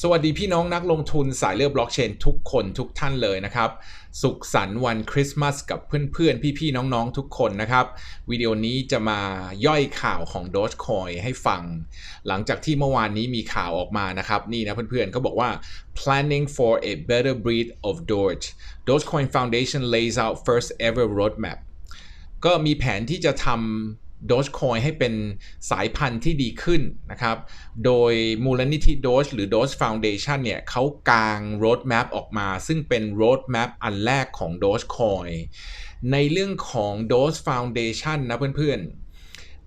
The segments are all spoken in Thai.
สวัสดีพี่น้องนักลงทุนสายเลือกบล็อกเชนทุกคนทุกท่านเลยนะครับ สุขสันต์วันคริสต์มาสกับเพื่อนๆ พี่ๆ น้องๆ ทุกคนนะครับ วิดีโอนี้จะมาย่อยข่าวของ Dogecoin ให้ฟัง หลังจากที่เมื่อวานนี้มีข่าวออกมานะครับ นี่นะเพื่อนๆเขาบอกว่า planning for a better breed of Doge Dogecoin Foundation lays out first ever roadmap ก็มีแผนที่จะทำ Dogecoin ให้เป็นสายพันธุ์ที่ดีขึ้นนะครับ โดยมูลนิธิ Doge หรือ Doge Foundation เนี่ยเขากางโรดแมปออกมา ซึ่งเป็นโรดแมปอันแรกของ Dogecoin ในเรื่องของ Doge Foundation นะเพื่อนๆ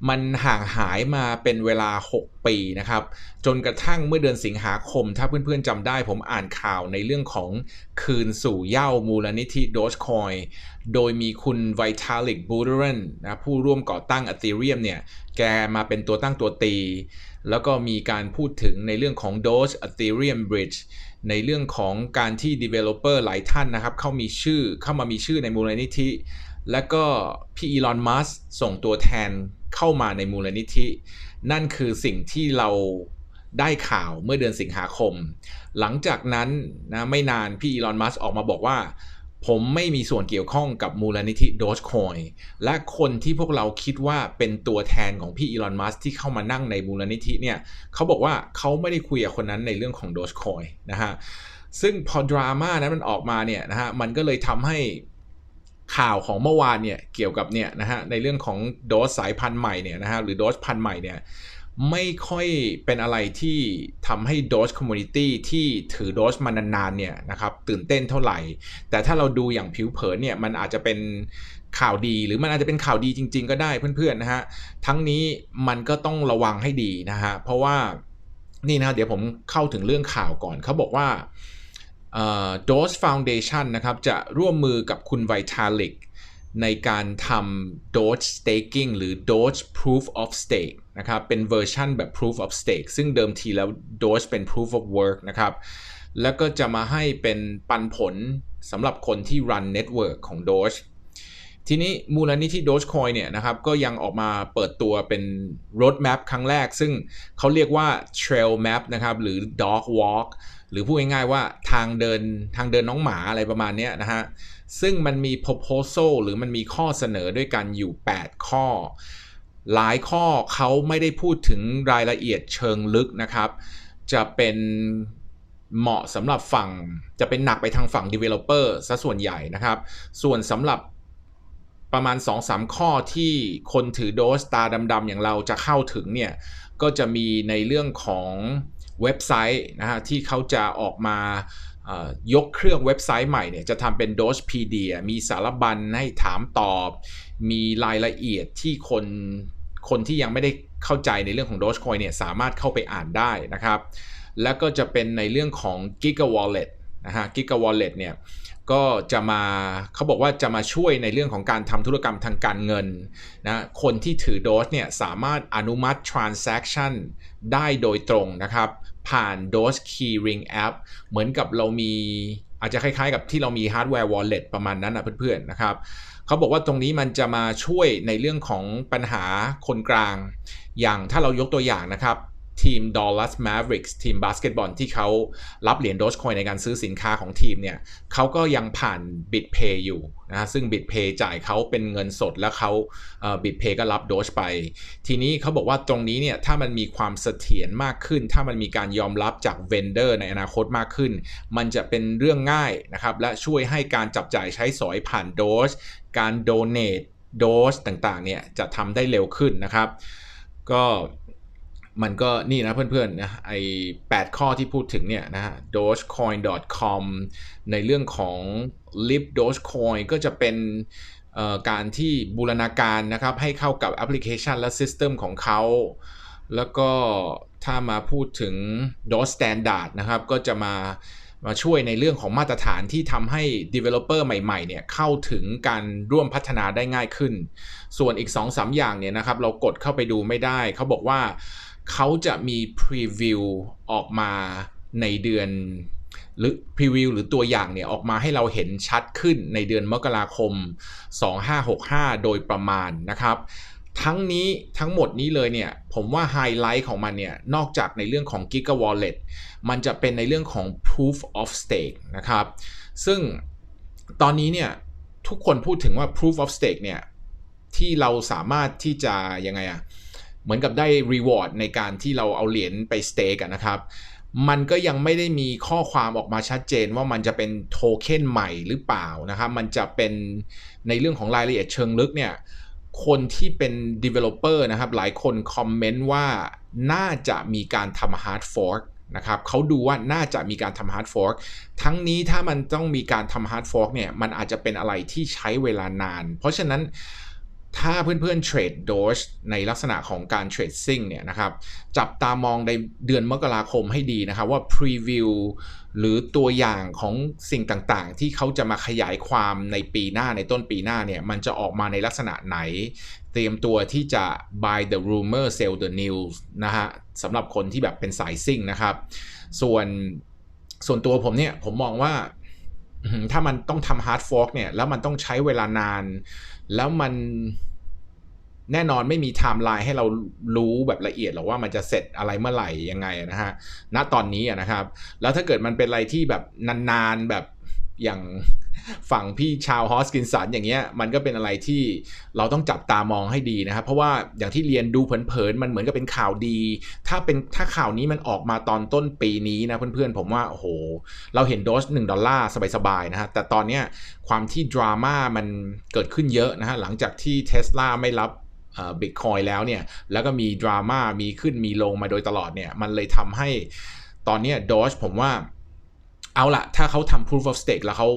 มันห่างหายมาเป็นเวลา 6 ปีนะครับ จนกระทั่งเมื่อเดือนสิงหาคม ถ้าเพื่อนๆจำได้ผมอ่านข่าวในเรื่องของคืนสู่เย่ามูลนิธิ Dogecoin โดยมีคุณ Vitalik Buterin นะผู้ร่วมก่อตั้ง Ethereum เนี่ย แกมาเป็นตัวตั้งตัวตี แล้วก็มีการพูดถึงในเรื่องของ Doge Ethereum Bridge ในเรื่องของการที่ Developer หลายท่านนะครับ เข้ามีชื่อเข้ามามีชื่อในมูลนิธิ แล้วก็พี่อีลอนมัสส่งตัวแทน เข้ามาในมูลนิธิ นั่นคือสิ่งที่เราได้ข่าวเมื่อเดือนสิงหาคม หลังจากนั้นนะไม่นานพี่อีลอนมัสออกมาบอกว่า ผมไม่มีส่วนเกี่ยวข้องกับมูลนิธิ Dogecoin และคนที่พวกเราคิดว่าเป็นตัวแทนของพี่อีลอนมัสที่เข้ามานั่งในมูลนิธิเนี่ยเขาบอกว่าเขาไม่ได้คุยกับคนนั้นในเรื่องของ Dogecoin นะฮะซึ่งพอดราม่านั้นมันออกมาเนี่ยนะฮะมันก็เลยทำให้ ข่าวของเมื่อวานเนี่ยเกี่ยวกับเนี่ยนะฮะในเรื่องของโดสสายพันธุ์ใหม่เนี่ยนะฮะหรือโดสพันธุ์ใหม่เนี่ยไม่ค่อยเป็นอะไรที่ทำให้โดสคอมมูนิตี้ที่ถือโดสมานานๆเนี่ยนะครับตื่นเต้นเท่าไหร่ แต่ถ้าเราดูอย่างผิวเผินเนี่ยมันอาจจะเป็นข่าวดีหรือมันอาจจะเป็นข่าวดีจริง ๆ ก็ได้เพื่อนๆนะฮะทั้งนี้มันก็ต้องระวังให้ดีนะฮะเพราะว่านี่นะเดี๋ยวผมเข้าถึงเรื่องข่าวก่อนเขาบอกว่า Doge Foundation นะครับจะร่วมมือกับคุณ Vitalik ในการทำ Doge Staking หรือ Doge Proof of Stake นะครับ เป็นเวอร์ชันแบบ Proof of Stake ซึ่งเดิมทีแล้ว Doge เป็น Proof of Work นะครับ แล้วก็จะมาให้เป็นปันผลสำหรับคนที่ run network ของ Doge ทีนี้มูลนิธิ Dogecoin เนี่ยนะครับ ก็ยังออกมาเปิดตัวเป็น roadmap ครั้งแรก ซึ่งเขาเรียกว่า trail map นะครับ หรือ dog walk รือพูดง่ายๆว่าทางเดินทางเดินน้องหมาอะไรประมาณนี้นะฮะ ซึ่งมันมี proposal หรือมันมีข้อเสนอด้วยกันอยู่ 8 ข้อ หลายข้อเขาไม่ได้พูดถึงรายละเอียดเชิงลึกนะครับ จะเป็นเหมาะสำหรับฝั่งจะเป็นหนักไปทางฝั่ง developer ซะส่วนใหญ่นะครับ ส่วนสำหรับประมาณ 2-3 ข้อที่คนถือโดสตาดำๆอย่างเราจะเข้าถึงเนี่ย ก็จะมีในเรื่องของ เว็บไซต์นะฮะที่เขาจะออกมายกเครื่องเว็บไซต์ใหม่เนี่ยจะทำเป็น Dogepedia มีสารบัญให้ถามตอบ มีรายละเอียดที่คนคนที่ยังไม่ได้เข้าใจในเรื่องของ Dogecoin เนี่ยสามารถเข้าไปอ่านได้นะครับ แล้วก็จะเป็นในเรื่องของ Giga Wallet นะฮะ Giga Wallet เนี่ยก็จะมาเขาบอกว่าจะมาช่วยในเรื่องของการทำธุรกรรมทางการเงินนะคนที่ถือโดสเนี่ยสามารถอนุมัติ transaction ได้โดยตรงนะครับ ผ่าน Doge Keyring App เหมือนกับเรามีอาจจะคล้ายๆกับที่เรามี Hardware Wallet ประมาณนั้นนะเพื่อนๆนะครับเขาบอกว่าตรงนี้มันจะมาช่วยในเรื่องของปัญหาคนกลาง อย่างถ้าเรายกตัวอย่างนะครับ ทีม Dallas Mavericks ทีมบาสเกตบอลที่เขารับเหรียญ Dogecoin ในการซื้อสินค้าของทีมเนี่ยเขาก็ยังผ่าน BitPay อยู่นะซึ่ง BitPay จ่ายเขาเป็นเงินสดแล้วเขา BitPay ก็รับ Doge ไป ทีนี้เขาบอกว่าตรงนี้เนี่ยถ้ามันมีความเสถียรมากขึ้น ถ้ามันมีการยอมรับจากเวนเดอร์ในอนาคตมากขึ้น มันจะเป็นเรื่องง่ายนะครับและช่วยให้การจับจ่ายใช้สอยผ่าน Doge การ Donate Doge ต่างๆเนี่ยจะทำได้เร็วขึ้นนะครับ ก็ มันก็นี่นะเพื่อนๆนะไอ8ข้อที่พูดถึงเนี่ยนะฮะ dogecoin.com ในเรื่องของ lip dogecoin ก็จะเป็นการที่บูรณาการนะครับให้เข้ากับแอปพลิเคชันและซิสเต็มของเขา แล้วก็ถ้ามาพูดถึง Doge Standard นะครับ ก็จะมามาช่วยในเรื่องของมาตรฐานที่ทำให้ Developer ใหม่ๆเนี่ยเข้าถึงการร่วมพัฒนาได้ง่ายขึ้น ส่วนอีก 2-3 อย่างเนี่ยนะครับ เรากดเข้าไปดูไม่ได้ เขาบอกว่า เขาจะมีพรีวิวออกมาในเดือน หรือพรีวิวหรือตัวอย่างเนี่ยออกมาให้เราเห็นชัดขึ้นในเดือนมกราคม 2565 โดยประมาณนะครับทั้งนี้ทั้งหมดนี้เลยเนี่ย ผมว่าไฮไลท์ของมันเนี่ย นอกจากในเรื่องของ Giga Wallet มันจะเป็นในเรื่องของ Proof of Stake นะครับ ซึ่งตอนนี้เนี่ย ทุกคนพูดถึงว่า Proof of Stake เนี่ย ที่เราสามารถที่จะยังไงอะ เหมือนกับได้ reward ในการที่เราเอาเหรียญไป stake กันนะครับ มันก็ยังไม่ได้มีข้อความออกมาชัดเจนว่ามันจะเป็นโทเค็นใหม่หรือเปล่านะครับ มันจะเป็นในเรื่องของรายละเอียดเชิงลึกเนี่ยคนที่เป็น developer นะครับ หลายคนคอมเมนต์ว่าน่าจะมีการทำ hard fork นะครับเขาดูว่าน่าจะมีการทำ hard fork ทั้งนี้ถ้ามันต้องมีการทำ hard fork เนี่ย มันอาจจะเป็นอะไรที่ใช้เวลานาน เพราะฉะนั้น ถ้าเพื่อนๆเทรดโดชในลักษณะของการเทรดซิ่งเนี่ยนะครับจับตามองในเดือนมกราคมให้ดีนะครับว่าพรีวิวหรือตัวอย่างของสิ่งต่างๆ ที่เขาจะมาขยายความในปีหน้าในต้นปีหน้าเนี่ยมันจะออกมาในลักษณะไหน เตรียมตัวที่จะ buy the rumor sell the news นะฮะสำหรับคนที่แบบเป็นสายซิ่งนะครับ ส่วนส่วนตัวผมเนี่ยผมมองว่าถ้ามันต้องทำ hard fork เนี่ยแล้วมันต้องใช้เวลานาน แล้วมันแน่นอนไม่มีไทม์ไลน์ให้เรารู้แบบละเอียดหรอกว่ามันจะเสร็จอะไรเมื่อไหร่ยังไงนะฮะ ณ ตอนนี้นะครับ แล้วถ้าเกิดมันเป็นอะไรที่แบบนานๆแบบ อย่างฝั่งพี่ชาวฮอสกินสันอย่างเงี้ยมันก็เป็นอะไรที่เราต้องจับตามองให้ดีนะครับ เพราะว่าอย่างที่เรียนดูเผินๆมันเหมือนกับเป็นข่าวดี ถ้าเป็นถ้าข่าวนี้มันออกมาตอนต้นปีนี้นะเพื่อนๆ ผมว่าโอ้โห เราเห็นโดสหนึ่งดอลลาร์สบายๆนะฮะแต่ตอนเนี้ยความที่ดราม่ามันเกิดขึ้นเยอะนะฮะหลังจากที่เทสลาไม่รับบิตคอยแล้วเนี่ยแล้วก็มีดราม่ามีขึ้นมีลงมาโดยตลอดเนี่ยมันเลยทำให้ตอนนี้ดอชผมว่า เอาละถ้าเขาทำ proof of stake แล้วเขา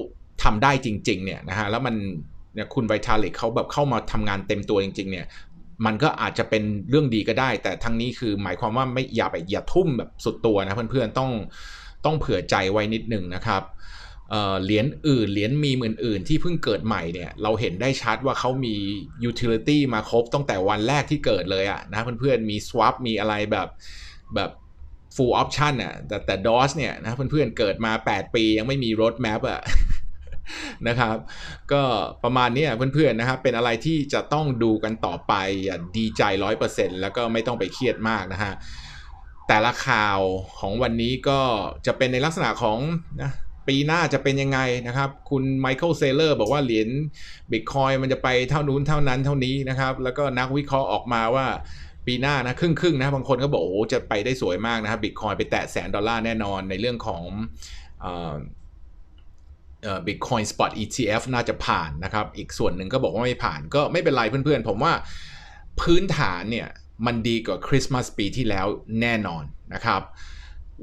ทำได้จริง ๆ เนี่ยนะฮะแล้วมันเนี่ยคุณไวทาลิกเขาแบบเข้ามาทำงานเต็มตัวจริง ๆ เนี่ย มันก็อาจจะเป็นเรื่องดีก็ได้ แต่ทั้งนี้คือหมายความว่าไม่อย่าไปอย่าทุ่มแบบสุดตัวนะเพื่อนๆต้องต้องเผื่อใจไว้นิดหนึ่งนะครับเหรียญอื่น เหรียญมีมอื่น ๆ ที่เพิ่งเกิดใหม่เนี่ย เราเห็นได้ชัดว่าเขามี utility มาครบตั้งแต่วันแรกที่เกิดเลยอะนะเพื่อนๆ มี swap มีอะไรแบบแบบ full option อะแต่แต่ DOS เนี่ยนะเพื่อนๆเกิดมา 8 ปียังไม่มี road map อะนะครับ ก็ประมาณนี้เพื่อนๆนะครับเป็นอะไรที่จะต้องดูกันต่อไปอย่าดีใจ 100%แล้วก็ไม่ต้องไปเครียดมากนะฮะแต่ละข่าวของวันนี้ก็จะเป็นในลักษณะของนะปีหน้าจะเป็นยังไงนะครับ คุณไมเคิลเซเลอร์บอกว่าเหรียญบิตคอยมันจะไปเท่านู้นเท่านั้นเท่านี้นะครับ แล้วก็นักวิเคราะห์ออกมาว่า ปีหน้านะครึ่งครึ่งนะบางคนก็บอกโอ้จะไปได้สวยมากนะครับบิตคอยไปแตะแสนดอลลาร์แน่นอนในเรื่องของบิตคอยสปอต ETF น่าจะผ่านนะครับ อีกส่วนหนึ่งก็บอกว่าไม่ผ่านก็ไม่เป็นไรเพื่อนๆ ผมว่าพื้นฐานเนี่ย มันดีกว่าคริสต์มาสปีที่แล้วแน่นอนนะครับ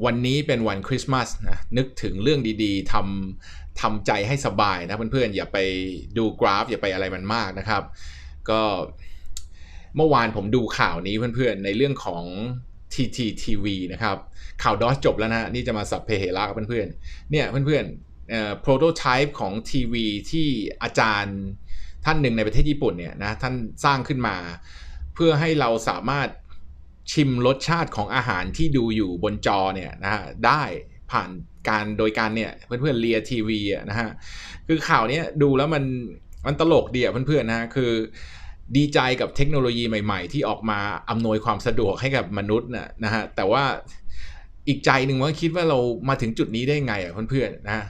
วันนี้เป็นวันคริสต์มาสนะนึกถึงเรื่องดีๆทำทำใจให้สบายนะเพื่อนๆ อย่าไปดูกราฟ อย่าไปอะไรมันมากนะครับ ก็ เมื่อวานผมดูข่าวนี้เพื่อนๆ ในเรื่องของ TTTV นะครับข่าวดอสจบแล้วนะนี่จะมาสับเพเหระกับเพื่อนๆเนี่ยเพื่อนๆโปรโตไทป์ของทีวีที่อาจารย์ท่านหนึ่งในประเทศญี่ปุ่นเนี่ยนะท่านสร้างขึ้นมา เพื่อให้เราสามารถชิมรสชาติของอาหารที่ดูอยู่บนจอเนี่ยนะฮะได้ผ่านการโดยการเนี่ยเพื่อนๆเลียทีวีอะนะฮะคือข่าวนี้ดูแล้วมันมันตลกดีอะเพื่อนๆนะคือ ดีใจกับเทคโนโลยีใหม่ๆ ที่ออกมาอำนวยความสะดวกให้กับมนุษย์นะนะฮะแต่ว่าอีกใจหนึ่งว่าคิดว่าเรามาถึงจุดนี้ได้ไงอะเพื่อนๆนะ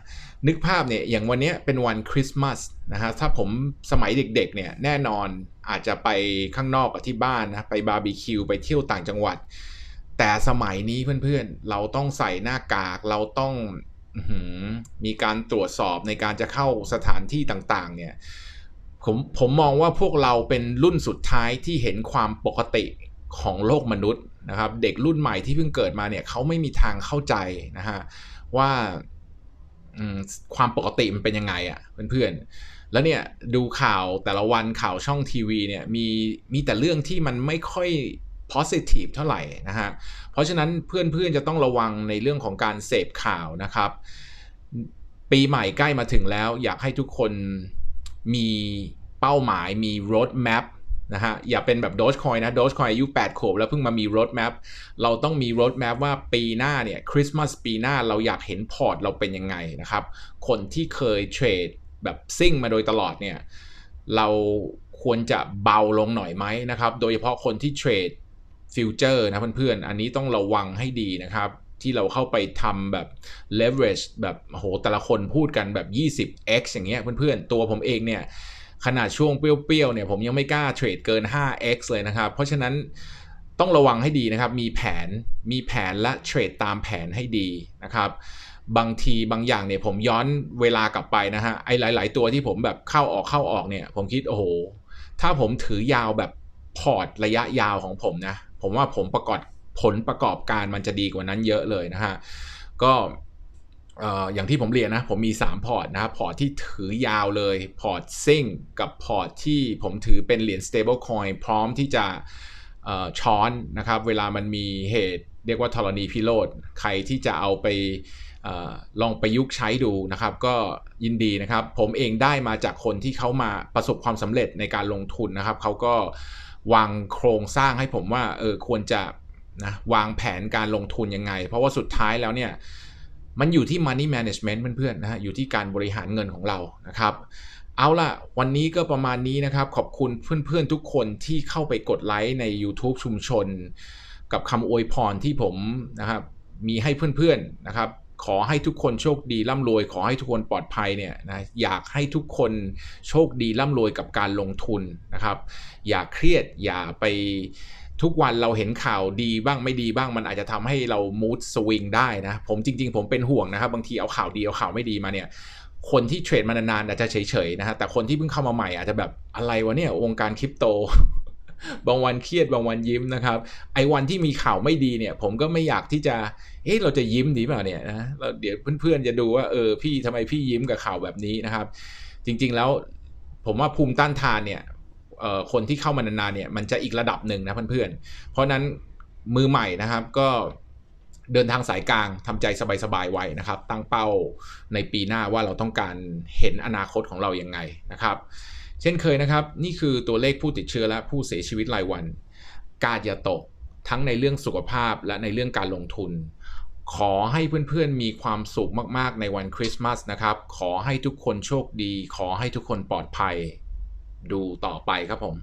นึกภาพเนี่ยอย่างวันนี้เป็นวันคริสต์มาสนะฮะถ้าผมสมัยเด็กๆเนี่ยแน่นอนอาจจะไปข้างนอกกับที่บ้านนะไปบาร์บีคิวไปเที่ยวต่างจังหวัด แต่สมัยนี้เพื่อนๆ เราต้องใส่หน้ากากเราต้องมีการตรวจสอบในการจะเข้าสถานที่ต่างๆ เนี่ย ผมผมมองว่าพวกเราเป็นรุ่นสุดท้ายที่เห็นความปกติของโลกมนุษย์นะครับ เด็กรุ่นใหม่ที่เพิ่งเกิดมาเนี่ยเขาไม่มีทางเข้าใจนะฮะว่าความปกติมันเป็นยังไงอะ่ะเพื่อนๆแล้วเนี่ยดูข่าวแต่ละวันข่าวช่องทีวีเนี่ยมีมีแต่เรื่องที่มันไม่ค่อย positive เท่าไหร่นะฮะเพราะฉะนั้นเพื่อนๆจะต้องระวังในเรื่องของการเสพข่าวนะครับ ปีใหม่ใกล้มาถึงแล้ว อยากให้ทุกคนมี เป้าหมายมี road map นะฮะอย่าเป็นแบบโดชคอยนะโดชคอยอายุ8ขวบแล้วเพิ่งมามีรถแมพเราต้องมีรถแมพว่าปีหน้าเนี่ยคริสต์มาสปีหน้าเราอยากเห็นพอร์ตเราเป็นยังไงนะครับ คนที่เคยเทรดแบบซิ่งมาโดยตลอดเนี่ยเราควรจะเบาลงหน่อยไหมนะครับ โดยเฉพาะคนที่เทรดฟิวเจอร์นะเพื่อนๆ อันนี้ต้องระวังให้ดีนะครับ ที่เราเข้าไปทำแบบ leverage แบบโหแต่ละคนพูดกันแบบ 20x อย่างเงี้ยเพื่อนๆ ตัวผมเองเนี่ย ขนาดช่วงเปรี้ยวๆเนี่ยผมยังไม่กล้าเทรดเกิน 5x เลยนะครับ เพราะฉะนั้นต้องระวังให้ดีนะครับ มีแผน มีแผนและเทรดตามแผนให้ดีนะครับ บางทีบางอย่างเนี่ยผมย้อนเวลากลับไปนะฮะ ไอ้หลาย ๆ ตัวที่ผมแบบเข้าออกเข้าออกเนี่ย ผมคิดโอ้โห ถ้าผมถือยาวแบบพอร์ตระยะยาวของผมนะ ผมว่าผมประกอบผลประกอบการมันจะดีกว่านั้นเยอะเลยนะฮะ ก็ อย่างที่ผมเรียนนะ ผมมี 3 พอร์ตนะครับ พอร์ตที่ถือยาวเลย พอร์ตซิ่งกับพอร์ตที่ผมถือเป็นเหรียญ stable coin พร้อมที่จะช้อนนะครับ เวลามันมีเหตุเรียกว่าธรณีพิโรธใครที่จะเอาไปอลองประยุกต์ใช้ดูนะครับ ก็ยินดีนะครับ ผมเองได้มาจากคนที่เขามาประสบความสำเร็จในการลงทุนนะครับ เขาก็วางโครงสร้างให้ผมว่าเออควรจะนะวางแผนการลงทุนยังไง เพราะว่าสุดท้ายแล้วเนี่ย มันอยู่ที่ money management เพื่อนๆนะฮะอยู่ที่การบริหารเงินของเรานะครับ เอาล่ะ วันนี้ก็ประมาณนี้นะครับ ขอบคุณเพื่อนๆทุกคนที่เข้าไปกดไลค์ใน YouTube ชุมชน กับคำอวยพรที่ผมนะครับมีให้เพื่อนๆนะครับขอให้ทุกคนโชคดีร่ำรวย ขอให้ทุกคนปลอดภัยเนี่ยนะอยากให้ทุกคนโชคดีร่ำรวยกับการลงทุนนะครับ อย่าเครียดอย่าไป ทุกวันเราเห็นข่าวดีบ้างไม่ดีบ้างมันอาจจะทำให้เรามูดสวิงได้นะ ผมจริง ๆ ผมเป็นห่วงนะครับ บางทีเอาข่าวดีเอาข่าวไม่ดีมาเนี่ยคนที่เทรดมานานๆอาจจะเฉยๆนะฮะแต่คนที่เพิ่งเข้ามาใหม่อาจจะแบบอะไรวะเนี่ยวงการคริปโต บางวันเครียดบางวันยิ้มนะครับไอ้วันที่มีข่าวไม่ดีเนี่ย ผมก็ไม่อยากที่จะเอ๊ะเราจะยิ้มดีเปล่าเนี่ยนะเราเดี๋ยวเพื่อนๆจะดูว่าเออพี่ทำไมพี่ยิ้มกับข่าวแบบนี้นะครับ จริง ๆแล้วผมว่าภูมิต้านทานเนี่ย คนที่เข้ามานานๆเนี่ยมันจะอีกระดับหนึ่งนะเพื่อนๆ เพราะนั้นมือใหม่นะครับก็เดินทางสายกลางทำใจสบายๆไว้นะครับ ตั้งเป้าในปีหน้าว่าเราต้องการเห็นอนาคตของเราอย่างไงนะครับ เช่นเคยนะครับ นี่คือตัวเลขผู้ติดเชื้อและผู้เสียชีวิตรายวัน กาดอย่าตกทั้งในเรื่องสุขภาพและในเรื่องการลงทุน ขอให้เพื่อนๆมีความสุขมากๆในวันคริสต์มาสนะครับ ขอให้ทุกคนโชคดี ขอให้ทุกคนปลอดภัย ดูต่อไปครับผม